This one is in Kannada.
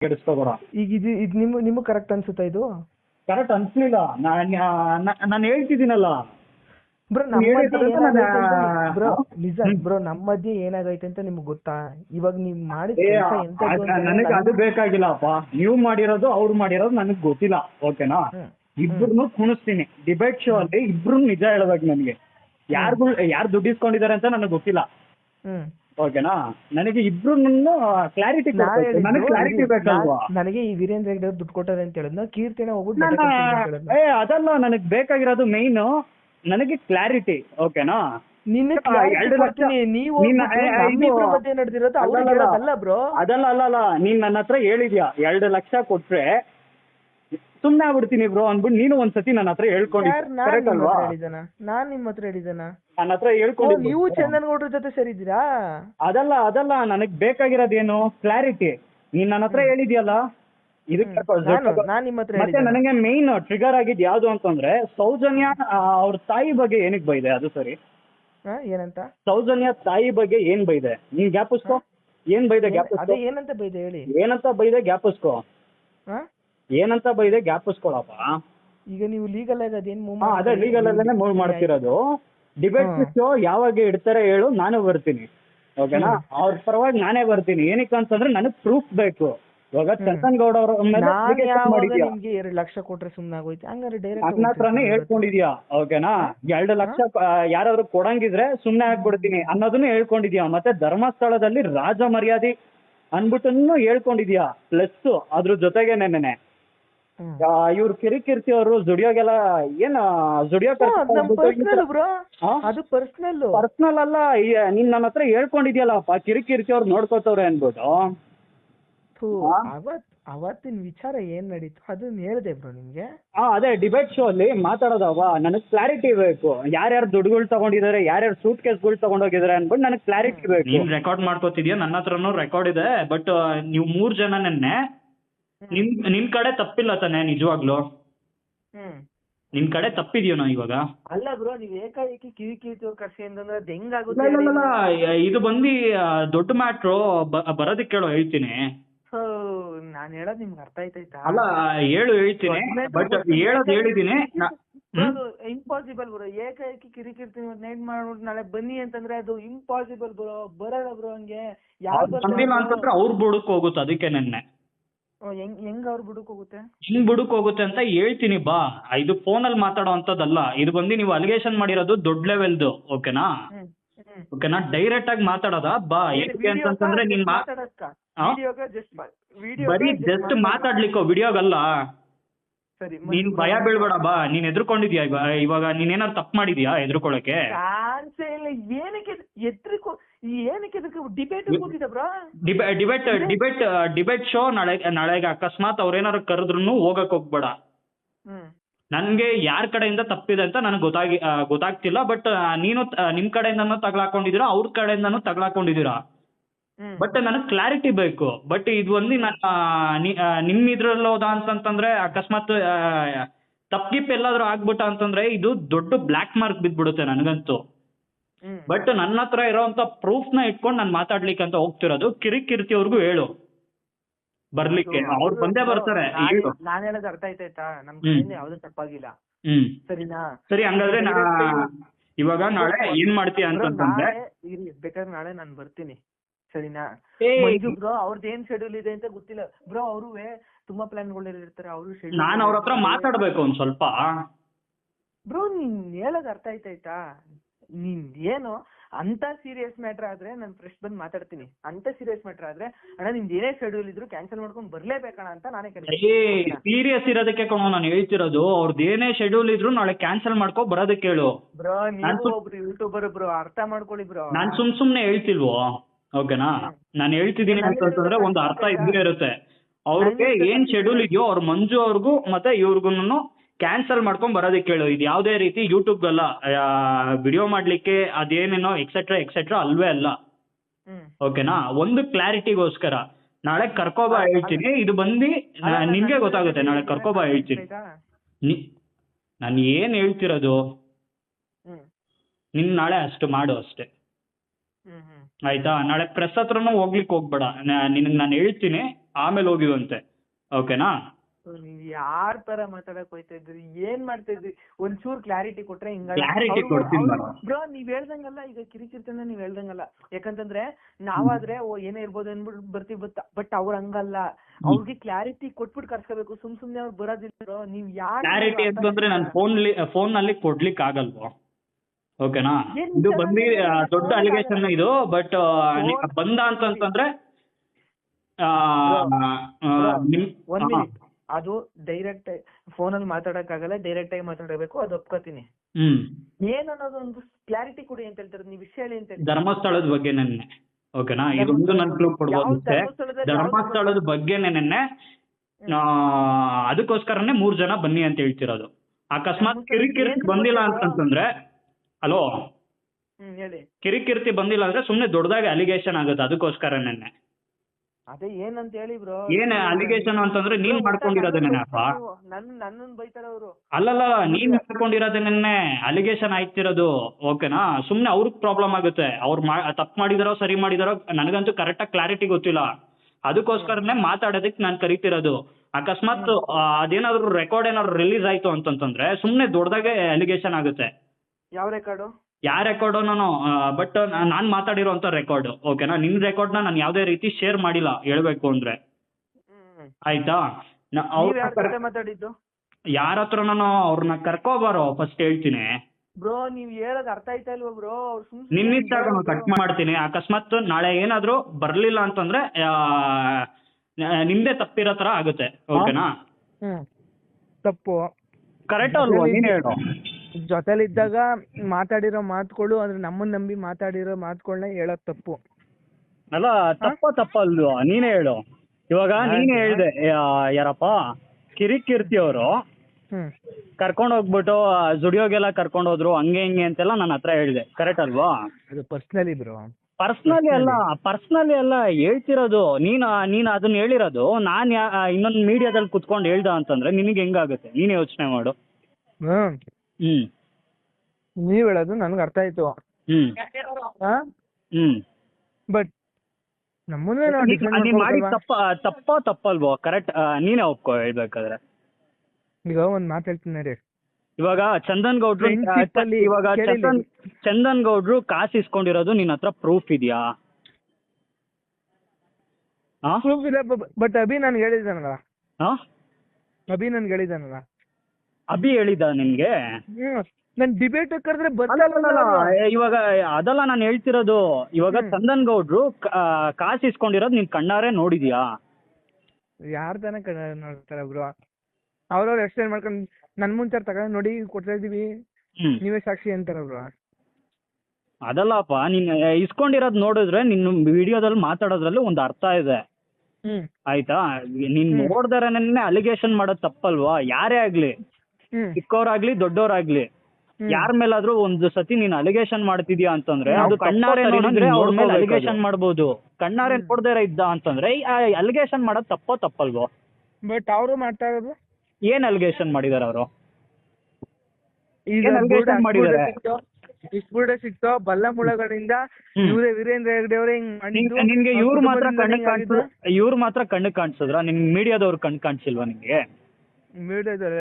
ಕೆಡಿಸ್ಕೋಬೇಡ. ಈಗ ಇದು ಇದು ನಿಮ್ ನಿಮಗೆ ಕರೆಕ್ಟ್ ಅನ್ಸುತ್ತಾ ಇದು? ಕರೆಕ್ಟ್ ಅನ್ಸ್ಲಿಲ್ಲ. ನಾನು ಹೇಳ್ತಿದ್ದೀನಲ್ಲ. ಬ್ರೋ ನಮ್ಮ ಅಂತ ನಾನು- ಬ್ರೋ ನಿಜ. ಬ್ರೋ ನಮ್ಮ ಮಧ್ಯೆ ಏನಾಗೈತೆ ಅಂತ ನಿಮ್ಗೆ ಗೊತ್ತಾ? ಇವಾಗ ನೀವ್ ಮಾಡಿದ ಏ ಕೆಲಸ ಎಂತದ್ದು ಅಂತ ನನಗೆ ಅದು ಬೇಕಾಗಿಲ್ಲ ಬೇಕಾಗಿಲ್ಲಪ್ಪ ನೀವು ಮಾಡಿರೋದು ಅವ್ರು ಮಾಡಿರೋದು ನನಗೆ ಗೊತ್ತಿಲ್ಲ ಓಕೆನಾ ಹ್ಮ್. ಇಬ್ರು ಕುಣಿಸ್ತೀನಿ. ಡಿಬೇಟ್ ಶೋ ಅಲ್ಲಿ ಇಬ್ರು ನಿಜ ಹೇಳ್ಬೇಕು ನನಗೆ. ಯಾರು ಯಾರು ದುಡ್ಡು ಇಸ್ಕೊಂಡಿದ್ದಾರೆ ಅಂತ ನನಗೆ ಗೊತ್ತಿಲ್ಲ. ಹ್ಮ್. ಓಕೆನಾ? ನನಗೆ ಇಬ್ರು ಕ್ಲಾರಿಟಿ ನನಗೆ ಕ್ಲಾರಿಟಿ ಬೇಕಲ್ವಾ? ನನಗೆ ಈ ವೀರೇಂದ್ರ ಹೆಗ್ಡೆ ದುಡ್ಡು ಕೊಟ್ಟಾರೆ ಅಂತ ಹೇಳಿದ್ನ. ಕೀರ್ತಿನ ಹೋಗ್ಬಿಟ್ಟು. ಏ ಅದಲ್ಲ ನನಗೆ ಬೇಕಾಗಿರೋದು ಮೈನ್ ನನಗೆ ಕ್ಲಾರಿಟಿ ಓಕೆನಾ? ನಿನ್ನ ನೀವು ಅಲ್ಲ ನಡೆದಿರೋದು ಅದಲ್ಲ ಅಲ್ಲಲ್ಲ. ನೀನ್ ನನ್ನ ಹತ್ರ ಹೇಳಿದ್ಯಾ? ಎರಡು ಲಕ್ಷ ಕೊಟ್ರೆ ಸುಮ್ನೆ ಆಗ್ಬಿಡ್ತೀನಿ ಬ್ರೋ ಅಂದ್ಬಿಟ್ಟು ನೀನು ಒಂದ್ಸತಿ ನನ್ನ ಹತ್ರ ಹೇಳ್ಕೊಂಡಿದ್ದೆ. ಯಾರ್ ನಾನ್ ಕರೆಕ್ಟ್ ಅಲ್ವಾ? ಹತ್ರ ಹೇಳಿದನ ನಾನ್ ನಿಮ್ಮ ಹತ್ರ ಹೇಳಿದನ ನನ್ನ ಹತ್ರ ಹೇಳ್ಕೊಂಡು ಹೇಳ್ಕೊಂಡಿದ್ದೆ ನೀವು ಚಂದನ್ ಗೌಡ್ರ ಜೊತೆ ಸೇರಿದ್ದೀರಾ? ಅದಲ್ಲ ಅದಲ್ಲ ನನಗ್ ಬೇಕಾಗಿರೋದೇನು? ಕ್ಲಾರಿಟಿ ನೀನ್ ನನ್ನ ಹತ್ರ ಹೇಳಿದ್ಯಲ್ಲ? ಇದಕ್ಕೆ ನಾನು ನಾನ್ ನಿಮ್ಮ ಹತ್ರ ಮತ್ತೆ ನನಗೆ ಮೇನ್ ಟ್ರಿಗರ್ ಆಗಿದ್ ಯಾವ್ದು ಅಂತಂದ್ರೆ ಸೌಜನ್ಯ ಆ, ಅವ್ರ ತಾಯಿ ಬಗ್ಗೆ ಏನಕ್ ಬೈದೆ? ಅದು ಸರಿ. ಹಾ, ಏನಂತ? ಸೌಜನ್ಯ ತಾಯಿ ಬಗ್ಗೆ ಏನ್ ಬೈದೆ? ನೀನ್ ಗ್ಯಾಪಿಸ್ಕೋ ಏನ್ ಬೈದೆ ಏನ್- ಗ್ಯಾಪಿಸ್ಕೋ ಅದೇ ಏನಂತ ಬೈದೆ ಹೇಳಿ. ಏನಂತ ಬೈದೆ ಗ್ಯಾಪಿಸ್ಕೋ ಹಾ? ಏನಂತ ಬೈದೆ ಗ್ಯಾಪಿಸ್ಕೊಳಪ್ಪ ಈಗ ನೀವು ಲೀಗಲ್ ಆಗಿ ಅದೇನ್ ಮೂವ್ ಹಾ ಅದೇ ಲೀಗಲ್ ಅಲ್ಲೇ ಮೂವ್ ಮಾಡ್ತಿರೋದು. ಡಿಬೇಟ್. ಶೋ ಯಾವಾಗ ಇಡ್ತಾರೆ ಹೇಳು ನಾನು ಬರ್ತೀನಿ. ಓಕೆನಾ ಅವ್ರ ಪರವಾಗಿ ನಾನೇ ಬರ್ತೀನಿ. ಏನಕ್ಕೆ ಅಂತಂದ್ರೆ ನನಗ್ ಪ್ರೂಫ್ ಬೇಕು. ಇವಾಗ ಚಂದನ್ ಗೌಡ ಅವ್ರ ನಿಮ್ಗೆ ಎರಡ್ ಲಕ್ಷ ಕೊಟ್ರೆ ಸುಮ್ನೆ ಆಗೋಯ್ತು ಹಂಗಾರೆ ನನ್ನ ಹತ್ರನೇ ಡೈರೆಕ್ಟ್ ಹೇಳ್ಕೊಂಡಿದ್ಯಾ? ಓಕೆನಾ ಎರಡು ಲಕ್ಷ ಯಾರಾದ್ರು ಕೊಡಂಗಿದ್ರೆ ಸುಮ್ನೆ ಆಗ್ಬಿಡ್ತೀನಿ ಅನ್ನೋದನ್ನು ಹೇಳ್ಕೊಂಡಿದ್ಯಾ? ಮತ್ತೆ ಧರ್ಮಸ್ಥಳದಲ್ಲಿ ರಾಜ ಮರ್ಯಾದೆ ಅನ್ಬಿಟ್ಟನ್ನು ಹೇಳ್ಕೊಂಡಿದ್ಯಾ ಪ್ಲಸ್ ಅದ್ರ ಜೊತೆಗೆ ನೆನ್ನೆ ಇವ್ರು ಕಿರಿಕಿರ್ತಿ ಅವರು ಜುಡಿಯೋಗೆಲ್ಲ ಏನ್ ಜುಡಿಯೋ ಅದು ಪರ್ಸನಲ್ ಪರ್ಸನಲ್ ಅಲ್ಲ ನಿನ್ ನೀನ್ ನನ್ನ ಹತ್ರ ಹೇಳ್ಕೊಂಡಿದ್ಯಲ್ಲಪ್ಪ ಕಿರಿಕಿರ್ತಿ ಅವ್ರು ನೋಡ್ಕೋತವ್ರೆ ಅನ್ಬೋದು? ಅವತ್ ಅವತ್ತಿನ ವಿಚಾರ ಏನ್ ನಡೀತು? ಅದನ್ನ ಹೇಳ್ದೆ ಬ್ರೋ ನಿಮ್ಗೆ. ಹಾ ಅದೇ ಡಿಬೇಟ್ ಶೋ ಅಲ್ಲಿ ಮಾತಾಡೋದವ ನನಗ್ ಕ್ಲಾರಿಟಿ ಬೇಕು. ಯಾರ್ಯಾರು ದುಡ್ಡುಗಳು ತಗೊಂಡಿದ್ದಾರೆ ಯಾರ್ಯಾರು ಸೂಟ್ ಕೇಸ್ಗಳು ತಗೊಂಡೋಗಿದ್ದಾರೆ ಅನ್ಬಿಟ್ಟು ನನಗ್ ಕ್ಲಾರಿಟಿ ಬೇಕು. ನೀನ್ ರೆಕಾರ್ಡ್ ಮಾಡ್ಕೋತಿದ್ಯಾ? ನನ್ನ ಹತ್ರನು ರೆಕಾರ್ಡ್ ಇದೆ ಬಟ್ ನೀವು ಮೂರ್ ಜನ ನೆನ್ನೆ ನಿನ್ ನಿನ್ ಕಡೆ ತಪ್ಪಿಲ್ಲ ತಾನೆ ನಿಜವಾಗ್ಲು. ಹ್ಮ್. ನಿನ್ ಕಡೆ ತಪ್ಪಿದ್ಯೋನೋ ಇವಾಗ? ಅಲ್ಲ ಬ್ರೋ ನೀವ್ ಏಕಾಏಕಿ ಕಿವಿ ಕಿವಿ ಕರ್ಸಿ ಅಂತಂದ್ರೆ ಅದ್ ಹೆಂಗಾಗುತ್ತೆ. ಇದು ಬಂದು ದೊಡ್ಡ ಮ್ಯಾಟ್ರು ಬರೋದಕ್ಕೆ ಕೇಳೋ ಹೇಳ್ತೀನಿ. ಸೊ ನಾನ್ ಹೇಳೋದ್ ನಿಮ್ಗೆ ಅರ್ಥ ಆಯ್ತಾಯ್ತಾ? ಅಲ್ಲ ಹೇಳು ಹೇಳ್ತೀನಿ. ಬಟ್ ಹೇಳೋದ್ ಹೇಳಿದೀನಿ ನಾ- ಹ್ಮ್? ಇಂಪಾಸಿಬಲ್ ಬ್ರೋ ಏಕಾಏಕಿ ಕಿರಿಕಿರ್ತೀನಿ ನೈಟ್ ಮಾಡ್ಬಿಟ್ಟು ನಾಳೆ ಬನ್ನಿ ಅಂತಂದ್ರೆ ಅದು ಇಂಪಾಸಿಬಲ್ ಬ್ರೋ ಬರಲ್ಲ ಬ್ರೋ ಹಂಗೆ. ಯಾರು ಅವ್ರ್ ಬಂದಿಲ್ಲ ಅಂತಂದ್ರೆ ಅವ್ರ ಬುಡಕ್ ಹೋಗುತ್ತೆ ಅದಕ್ಕೆ ನೆನ್ನೆ. ಹೆಂಗ್ ಹೆಂಗ್ ಅವ್ರ ಬಿಡಕ್ ಹೋಗುತ್ತೆ? ಹಿಂಗ್ ಬುಡಕ್ ಹೋಗುತ್ತೆ ಅಂತ ಹೇಳ್ತೀನಿ ಬಾ. ಇದು ಫೋನಲ್ಲಿ ಮಾತಾಡೋ ಅಂತದಲ್ಲ ಇದು ಬಂದು ನೀವು ಅಲಿಗೇಷನ್ ಮಾಡಿರೋದು ದೊಡ್ಡ ಲೆವೆಲ್ದು ಓಕೆನಾ? ಹ್ಮ್ ಹ್ಮ್. ಓಕೆನಾ? ಡೈರೆಕ್ಟ್ ಆಗಿ ಮಾತಾಡೋದ? ಬಾ ಏನಕ್ಕೆ ಅಂತಂದ್ರೆ ನೀನ್ ಮಾ ಆ? ಜಸ್ಟ್ ಬರೀ ಜಸ್ಟ್ ಮಾತಾಡ್ಲಿಕ್ಕೋ ವಿಡಿಯೋಗಲ್ಲ? ಸರಿ ನೀನ್ ಭಯ ಬೀಳ್ಬೇಡ ಬಾ. ನೀನ್ ಎದ್ರುಕೊಂಡಿದ್ಯಾ ಇವಾಗ? ಇವಾಗ ನೀನೇನೋ ತಪ್ಪು ಮಾಡಿದ್ಯಾ ಎದ್ರುಕೊಳಕ್ಕೆ ಚಾನ್ಸೇ ಏನಕ್ಕೆ ಎದ್ರಿಕೋ ಏನಕ್ಕೆ ಇದಕ್ಕೆ debate bro? Debate debate debate show ನಾಳೆ ನಾಳೆಗೆ ಅಕಸ್ಮಾತ್ ಅವ್ರೇನಾರು ಕರೆದ್ರು ಹೋಗಕ್ ಹೋಗ್ಬೇಡ. ನನ್ಗೆ ಯಾರ ಕಡೆಯಿಂದ ತಪ್ಪಿದೆ ಅಂತ ನನಗೆ ಗೊತ್ತಾಗಿ ಗೊತ್ತಾಗ್ತಿಲ್ಲ ಬಟ್ ನೀನು ನಿಮ್ ಕಡೆಯಿಂದನೂ ತಗ್ಲಾಕೊಂಡಿದೀರಾ ಅವ್ರ ಕಡೆಯಿಂದನೂ ತಗ್ಲಾಕೊಂಡಿದೀರಾ ಹ್ಮ್. ಬಟ್ ನನಗೆ ಕ್ಲಾರಿಟಿ ಬೇಕು ಬಟ್ ಇದು ಒಂದು ನಿಮ್ ಇದ್ರಲ್ಲಿ ಹೋದ ಅಂತಂತಂದ್ರೆ ಅಕಸ್ಮಾತ್ ತಪ್ಪಿಪ್ ಎಲ್ಲಾದ್ರೂ ಆಗ್ಬಿಟ್ಟ ಅಂತಂದ್ರೆ ಇದು ದೊಡ್ಡ ಬ್ಲಾಕ್ ಮಾರ್ಕ್ ಬಿದ್ಬಿಡುತ್ತೆ ನನಗಂತೂ. ಬಟ್ ನನ್ನ ಹತ್ರ ಇರೋಂತ ಪ್ರೂಫ್ನ ಇಟ್ಕೊಂಡು ನಾನು ಮಾತಾಡ್ಲಿಕ್ಕೆ ಅಂತ ಹೋಗ್ತಿರೋದು. ಕಿರಿಕಿರ್ತಿ ಅವ್ರಿಗೂ ಹೇಳು. ಬರ್ಲಿಕ್ಕೆ. ಅವ್ರು ಬಂದೇ ಬರ್ತಾರೆ. ಹೇಳು. ನಾನು ಹೇಳೋದು ಅರ್ಥ ಆಯ್ತಾಯ್ತಾ ನಮ್ ಹ್ಮ್. ಕಡೆಯಿಂದ ಯಾವ್ದು ತಪ್ಪಾಗಿಲ್ಲ. ಹ್ಮ್. ಸರಿನಾ? ಸರಿ ಹಂಗಾದ್ರೆ ನಾ ಇವಾಗ ನಾಳೆ ಏನ್ ಮಾಡ್ತೀಯ ಅಂತಂದ್ರೆ ಅಂತಂತಂದ್ರೆ ನಾಳೆ ಇರಿ ಬೇಕಾದ್ರೆ ನಾಳೆ ನಾನು ಬರ್ತೀನಿ. ಸರಿನಾ? ಏ, ಮಂಜು ಬ್ರೋ ಅವ್ರದ್ದು ಏನ್ ಶೆಡ್ಯೂಲ್ ಇದೆ ಅಂತ ಗೊತ್ತಿಲ್ಲ. ಬ್ರೋ ಅವರು ತುಂಬಾ ಪ್ಲಾನ್ ಇರ್ತಾರೆ ಅವರು ನಾನ್ ಅವ್ರ ಹತ್ರ ಮಾತಾಡ್ಬೇಕು ಒಂದ್ ಸ್ವಲ್ಪ. ಬ್ರೋ ನೀನ್ ಹೇಳೋದ್ ಅರ್ಥ ಆಯ್ತಾಯ್ತಾ ನೀನ್ ಏನು ಅಂತ ಸೀರಿಯಸ್ ಮ್ಯಾಟರ್ ಆದ್ರೆ ನಾನು ಫ್ರೆಶ್ ಬಂದ್ ಮಾತಾಡ್ತೀನಿ. ಅಂತ ಸೀರಿಯಸ್ ಮ್ಯಾಟರ್ ಆದ್ರೆ ಅಣ್ಣ ನಿಮ್ದು ಏನೇ ಶೆಡ್ಯೂಲ್ ಇದ್ರು ಕ್ಯಾನ್ಸಲ್ ಮಾಡ್ಕೊಂಡ್ ಬರ್ಲೇಬೇಕಣ ಅಂತ ನಾನೇ ಸೀರಿಯಸ್ ಇರೋದಕ್ಕೆ ಕಣೋ ನಾನು ಹೇಳ್ತಿರೋದು ಅವ್ರದ್ದು ಏನೇ ಶೆಡ್ಯೂಲ್ ಇದ್ರು ನಾಳೆ ಕ್ಯಾನ್ಸಲ್ ಮಾಡ್ಕೊ ಬರೋದಕ್ಕೆ ಹೇಳು ಬ್ರೋ ನೀವು ಒಬ್ರು ಯೂಟ್ಯೂಬರ್ ಬ್ರೋ ಅರ್ಥ ಮಾಡ್ಕೊಳ್ಳಿ ಬ್ರೋ. ನಾನ್ ಸುಮ್ ಸುಮ್ನೆ ಹೇಳ್ತಿಲ್ವೋ? ಓಕೆನಾ? ನಾನು ಹೇಳ್ತಿದ್ದೀನಿ ಅಂತಂದ್ರೆ ಒಂದು ಅರ್ಥ ಇದ್ದೇ ಇರುತ್ತೆ. ಅವ್ರಿಗೆ ಏನ್ ಶೆಡ್ಯೂಲ್ ಇದೆಯೋ ಅವ್ರ ಮಂಜು ಅವ್ರಿಗೂ ಮತ್ತೆ ಇವ್ರಿಗೂ ಕ್ಯಾನ್ಸಲ್ ಮಾಡ್ಕೊಂಡ್ ಬರೋದಕ್ಕೆ ಹೇಳು ಇದು ಯಾವುದೇ ರೀತಿ ಯೂಟ್ಯೂಬ್ ಅಲ್ಲ ವಿಡಿಯೋ ಮಾಡ್ಲಿಕ್ಕೆ ಅದೇನೇನೋ ಎಕ್ಸೆಟ್ರಾ ಎಕ್ಸೆಟ್ರಾ ಅಲ್ವೇ ಅಲ್ಲ. ಹ್ಮ್. ಓಕೆನಾ ಒಂದು ಕ್ಲಾರಿಟಿಗೋಸ್ಕರ. ನಾಳೆ ಕರ್ಕೋಬಾ ಹೇಳ್ತೀನಿ. ಇದು ಬಂದು ನಿಮಗೆ ಗೊತ್ತಾಗುತ್ತೆ. ನಾಳೆ ಕರ್ಕೋಬಾ ಹೇಳ್ತೀನಿ. ನಾನ್ ನಾನು ಏನ್ ಹೇಳ್ತಿರೋದು? ಹ್ಮ್. ನಿನ್ ನಾಳೆ ಅಷ್ಟು ಮಾಡು ಅಷ್ಟೇ. ಹ್ಮ್ ಹ್ಮ್. ಆಯ್ತಾ? ನಾಳೆ ಪ್ರೆಸ್ ಹತ್ರನೂ ಹೋಗ್ಲಿಕ್ಕೆ ಹೋಗ್ಬೇಡ. ನಿನಗೆ ನಾನು ಹೇಳ್ತೀನಿ. ಆಮೇಲೆ ಹೋಗಿವಂತೆ ಓಕೆನಾ ನೀವ್ ಯಾರ್ ತರ ಮಾತಾಡಕ್ ಹೋಯ್ತಾ ಇದ್ರಿ ಏನ್ ಮಾಡ್ತಾ ಇದ್ರಿ ಒಂಚೂರ್ ಕ್ಲಾರಿಟಿ ಕೊಟ್ರೆ ಹಿಂಗ ಬಾರೋ. ನೀವ್ ಹೇಳ್ದಂಗಲ್ಲ. ಈಗ ಕಿರಿಕಿರ್ತಂದ್ರೆ ನೀವ್ ಹೇಳ್ದಂಗಲ್ಲ. ಯಾಕಂತಂದ್ರೆ ನಾವಾದ್ರೆ ಓ ಏನೇ ಇರ್ಬೋದು ಅನ್ಬಿಟ್ಟು ಬರ್ತೀವಿ. ಬಟ್ ಬಟ್ ಅವ್ರ ಹಂಗಲ್ಲ. ಅವ್ರಿಗೆ ಕ್ಲಾರಿಟಿ ಕೊಟ್ಬಿಟ್ಟು ಕರ್ಸ್ಕೋಬೇಕು. ಸುಮ್ ಸುಮ್ನೆ ಅವ್ರು ಬರೋದಿಲ್ಲ. ನೀವ್ ಯಾರ್ ಕ್ಲಾರಿಟಿ ಅಂತಂದ್ರೆ ನಾನು ಫೋನ್ ಫೋನ್ನಲ್ಲಿ ಕೊಡ್ಲಿಕ್ ಆಗಲ್ವಾ? ಓಕೆನಾ? ಇದು ಬಂದು ದೊಡ್ಡ ಅಲಿಗೇಷನ್ ಇದು. ಬಟ್ ಬಂದ ಅಂತಂತಂದ್ರೆ ನಿಮ್ ಒಂದ್. ಮಿನಿಟ್ ಅದು ಡೈರೆಕ್ಟ್ ಫೋನ್ ಅಲ್ಲಿ ಮಾತಾಡಕ್ ಆಗಲ್ಲ ಡೈರೆಕ್ಟ್ ಆಗಿ ಮಾತಾಡಬೇಕು ಅದು ಒಪ್ಕೋತೀನಿ. ಹ್ಮ್. ಏನ್ ಅನ್ನೋದು ಒಂದು ಕ್ಲಾರಿಟಿ ಕೊಡಿ ಅಂತ ಹೇಳ್ತಾರೆ ನೀವು ವಿಷಯ ಹೇಳಿ ಅಂತ ಹೇಳ್ತಾರೆ ಧರ್ಮಸ್ಥಳದ ಬಗ್ಗೆ ನೆನ್ನೆ ಓಕೆನಾ? ಇದೊಂದು ನನ್ ಕ್ಲೂ ಕೊಡ್ಬೋದು ಧರ್ಮಸ್ಥಳದ ಬಗ್ಗೆ ನೆನ್ನೆ ಆ, ಅದಕ್ಕೋಸ್ಕರನೇ ಮೂರ್ ಜನ ಬನ್ನಿ ಅಂತ ಹೇಳ್ತಿರೋದು. ಅಕಸ್ಮಾತ್ ಕಿರಿಕಿರಿ ಏನ್ ಬಂದಿಲ್ಲ ಅಂತಂದ್ರೆ ಹಲೋ? ಹ್ಮ್ ಹೇಳಿ. ಕಿರಿಕಿರ್ತಿ ಬಂದಿಲ್ಲ ಅಂದ್ರೆ ಸುಮ್ನೆ ದೊಡ್ಡದಾಗಿ ಅಲಿಗೇಷನ್ ಆಗುತ್ತೆ ಅದಕ್ಕೋಸ್ಕರ ನೆನ್ನೆ. ಅದೇ ಏನಂತ ಹೇಳಿ ಬ್ರೋ ಏನ್ ಅಲಿಗೇಷನ್ ಅಂತಂದ್ರೆ ನೀನ್ ಮಾಡ್ಕೊಂಡಿರೋದೇನೇನಪ್ಪ ನನ್ ನನ್ನನ್ ಬೈತಾರ ಅವರು. ಅಲ್ಲಲ್ಲ ನೀನ್ ಅಲಿಗೇಷನ್ ಆಯ್ತಿರೋದು ಓಕೆನಾ ಸುಮ್ನೆ ಅವ್ರಿಗೆ ಪ್ರಾಬ್ಲಮ್ ಆಗುತ್ತೆ. ಅವ್ರು ಮಾ ತಪ್ಪು ಮಾಡಿದಾರೋ ಸರಿ ಮಾಡಿದಾರೋ ನನಗಂತೂ ಕರೆಕ್ಟಾಗಿ ಕ್ಲಾರಿಟಿ ಗೊತ್ತಿಲ್ಲ. ಅದಕ್ಕೋಸ್ಕರನೇ ಮಾತಾಡೋದಕ್ಕೆ ನಾನು ಕರಿತಿರೋದು. ಅಕಸ್ಮಾತ್ ಅದೇನಾದ್ರು ರೆಕಾರ್ಡ್ ಏನಾದ್ರು ರಿಲೀಸ್ ಆಯ್ತು ಅಂತಂತಂದ್ರೆ ಸುಮ್ನೆ ದೊಡ್ಡದಾಗೆ ಅಲಿಗೇಷನ್ ಆಗುತ್ತೆ. ಯಾವ ರೆಕಾರ್ಡು ಯಾವ ರೆಕಾರ್ಡ್ ನಾನು ಬಟ್ ನಾನ್ ಮಾತಾಡಿರೋಂಥ ರೆಕಾರ್ಡ್ ಓಕೆನಾ ನಿನ್ ರೆಕಾರ್ಡ್ನ ನಾನು ಯಾವುದೇ ರೀತಿ ಶೇರ್ ಮಾಡಿಲ್ಲ ಹೇಳ್ಬೇಕು ಅಂದ್ರೆ. ಆಯ್ತಾ? ಯಾರ ಮಾತಾಡಿದ್ದು? ಯಾರ ಹತ್ರ ನಾನು ಅವ್ರನ್ನ ಕರ್ಕೋಬಾರೋ ಫಸ್ಟ್ ಹೇಳ್ತೀನಿ. ಬ್ರೋ ನೀವ್ ಹೇಳೋದ್ ಅರ್ಥ ಆಯ್ತಾ ಇಲ್ವಾ ಬ್ರೋ? ಅವ್ರು ಸುಮ್ ನಿನ್ನ ಇಷ್ಟ ಕಟ್ ಮಾಡ್ತೀನಿ. ಅಕಸ್ಮಾತ್ ನಾಳೆ ಏನಾದ್ರು ಬರ್ಲಿಲ್ಲ ಅಂತಂದ್ರೆ ನಿಮ್ದೇ ತಪ್ಪಿರೋ ತರ ಆಗುತ್ತೆ ಓಕೆನಾ ಹ್ಮ್. ತಪ್ಪು. ಕರೆಕ್ಟ್ ಅಲ್ವಾ? ನೀನ್ ಹೇಳು. ಜೊತೆಲಿದ್ದಾಗ ಮಾತಾಡಿರೋ ಮಾತುಗಳು ಅಂದ್ರೆ ನಮ್ಮನ್ನ ನಂಬಿ ಮಾತಾಡಿರೋ ಮಾತುಗಳನ್ನ ಹೇಳೋದ್ ತಪ್ಪು. ಅಲ್ಲ ತಪ್ಪ ತಪ್ಪಲ್ದು ನೀನೇ ಹೇಳು. ಇವಾಗ ನೀನೇ ಹೇಳ್ದೆ ಯಾರಪ್ಪ ಕಿರಿಕಿರ್ತಿ ಅವರು. ಹ್ಮ್. ಕರ್ಕೊಂಡ್ ಹೋಗ್ಬಿಟ್ಟು ಜುಡಿಯೋಗೆಲ್ಲ ಕರ್ಕೊಂಡ್ ಹೋದ್ರು ಹಂಗೆ ಹಿಂಗೆ ಅಂತೆಲ್ಲ ನನ್ನ ಹತ್ರ ಹೇಳಿದೆ. ಕರೆಕ್ಟ್ ಅಲ್ವಾ? ಅದು ಪರ್ಸನಲಿ ಬ್ರೋ ಪರ್ಸ್ನಲಿ ಅಲ್ಲ ಪರ್ಸ್ನಲಿ ಅಲ್ಲ ಹೇಳ್ತಿರೋದು. ನೀನ್ ನೀನ್ ಅದನ್ನ ಹೇಳಿರೋದು. ನಾನ್ ಇನ್ನೊಂದು ಮೀಡಿಯಾದಲ್ಲಿ ಕುತ್ಕೊಂಡು ಹೇಳ್ದ ಅಂತಂದ್ರೆ ನಿನಗೆ ಹೆಂಗಾಗುತ್ತೆ? ನೀನೇ ಯೋಚನೆ ಮಾಡು. ಹ್ಮ್. ಹ್ಮ್. ನೀವ್ ಹೇಳೋದು ನನ್ಗೆ ಅರ್ಥ ಆಯ್ತು. ಹ್ಮ್. ಹ್ಮ್. ಬಟ್ ನಮ್ಮನ್ನೇ ನಾವು ನೀ- defend ನೀನ್? ತಪ್ಪ ತಪ್ಪ ತಪ್ಪಲ್ವೋ ಕರೆಕ್ಟ್ ನೀನೇ ಒಪ್ಕೋ ಹೇಳ್ಬೇಕಾದ್ರೆ. ಈಗ ಒಂದ್ ಮಾತು ಹೇಳ್ತೀನಿ ರೀ. ಇವಾಗ ಚಂದನ್ ಗೌಡ್ರು Friendship ಅಲ್ಲಿ ಇವಾಗ ಕೇಳಿಲ್ಲ. ಚಂದನ್ ಚಂದನ್ ಗೌಡ್ರು ಕಾಸು ಇಸ್ಕೊಂಡಿರೋದು ನಿನ್ನ ಹತ್ರ ಪ್ರೂಫ್ ಇದೆಯಾ? ಹಾ ಪ್ರೂಫ್ ಇಲ್ಲ ಬಟ್ ಅಭಿ ನನ್ಗೆ ಹೇಳಿದಾನಲ್ಲ ಹಾ ಅಭಿ ನನ್ಗೆ ಹೇಳಿದಾನಲ್ಲ ಅಭಿ ಹೇಳಿದ ನಿಮ್ಗೆ? ನನ್ ಡಿಬೇಟ್ ಕರೆದ್ರೆ ಇವಾಗ ಅದಲ್ಲ ನಾನು ಹೇಳ್ತಿರೋದು. ಇವಾಗ. ಚಂದನ್ ಗೌಡ್ರು ಕಾಸು ಇಸ್ಕೊಂಡಿರೋದು ನೀನ್ ಕಣ್ಣಾರೆ ನೋಡಿದ್ಯಾ? ಯಾರ ತಾನೇ ಕಣ ನೋಡ್ತಾರ ಬ್ರೋ? ಅವ್ರವ್ರು ಎಕ್ಸ್ಪ್ಲೇನ್ ಮಾಡ್ಕೊಂಡು ನನ್ ಮುಂಚೆ ತಗೊಂಡ್ ನೋಡಿ ಕೊಡ್ತಾ ಇದೀವಿ ನೀವೇ ಸಾಕ್ಷಿ ಅಂತಾರ ಬ್ರೋ. ಅದಲ್ಲಪ್ಪ ನೀನ್ ಇಸ್ಕೊಂಡಿರೋದ್ ನೋಡಿದ್ರೆ ನಿನ್ ವಿಡಿಯೋದಲ್ಲಿ ಮಾತಾಡೋದ್ರಲ್ಲಿ ಒಂದು ಅರ್ಥ ಇದೆ. ಆಯ್ತಾ? ನೀನ್ ನೋಡ್ದಾರ ನೋಡ್ದಾರನೇ ಅಲಿಗೇಷನ್ ಮಾಡೋದ್ ತಪ್ಪಲ್ವಾ? ಯಾರೇ ಆಗ್ಲಿ. ಚಿಕ್ಕವರಾಗ್ಲಿ ದೊಡ್ಡವರಾಗ್ಲಿ. ಯಾರ ಮೇಲಾದ್ರೂ ಒಂದು ಸತಿ ನೀನ್ ಅಲಿಗೇಷನ್ ಮಾಡ್ತಿದ್ಯಾ ಅಂತಂದ್ರೆ ಅದು ಕಣ್ಣಾರೆ ನೋಡಿದ್ರೆ ಅವ್ರ ಮೇಲೆ ಅಲಿಗೇಷನ್. ಮಾಡ್ಬೋದು ಕಣ್ಣಾರೆ ಹ್ಮ್. ನೋಡ್ದೇರ ಇದ್ದ ಅಂತಂದ್ರೆ ಅಲಿಗೇಷನ್ ಮಾಡೋದ್ ತಪ್ಪೋ ತಪ್ಪಲ್ವೋ ಬಟ್ ಅವರು ಮಾಡ್ತಾ ಇರೋದು ಏನ್ ಅಲಿಗೇಷನ್ ಮಾಡಿದಾರೆ ಅವರು ಮಾಡಿದಾರೆ? ಸಿಕ್ತೋ ಬಲ್ಲ ಮುಳಗಳಿಂದ. ಇವರೇ ವೀರೇಂದ್ರ ಹೆಗ್ಡೆ ಅವರೇ ನಿನ್ಗೆ ಇವ್ರು ಮಾತ್ರ ಕಣ್ಣು ಆಗಿದ್ದು. ಇವ್ರು ಮಾತ್ರ ಕಣ್ಣು ಕಾಣಿಸಿದ್ರ ನಿನ್ ಮೀಡಿಯಾದವ್ರು ಕಣ್ಣು ಕಾಣಿಸಿಲ್ವಾ ನಿನ್ಗೆ ಮೀಡಿಯಾದವ್ರು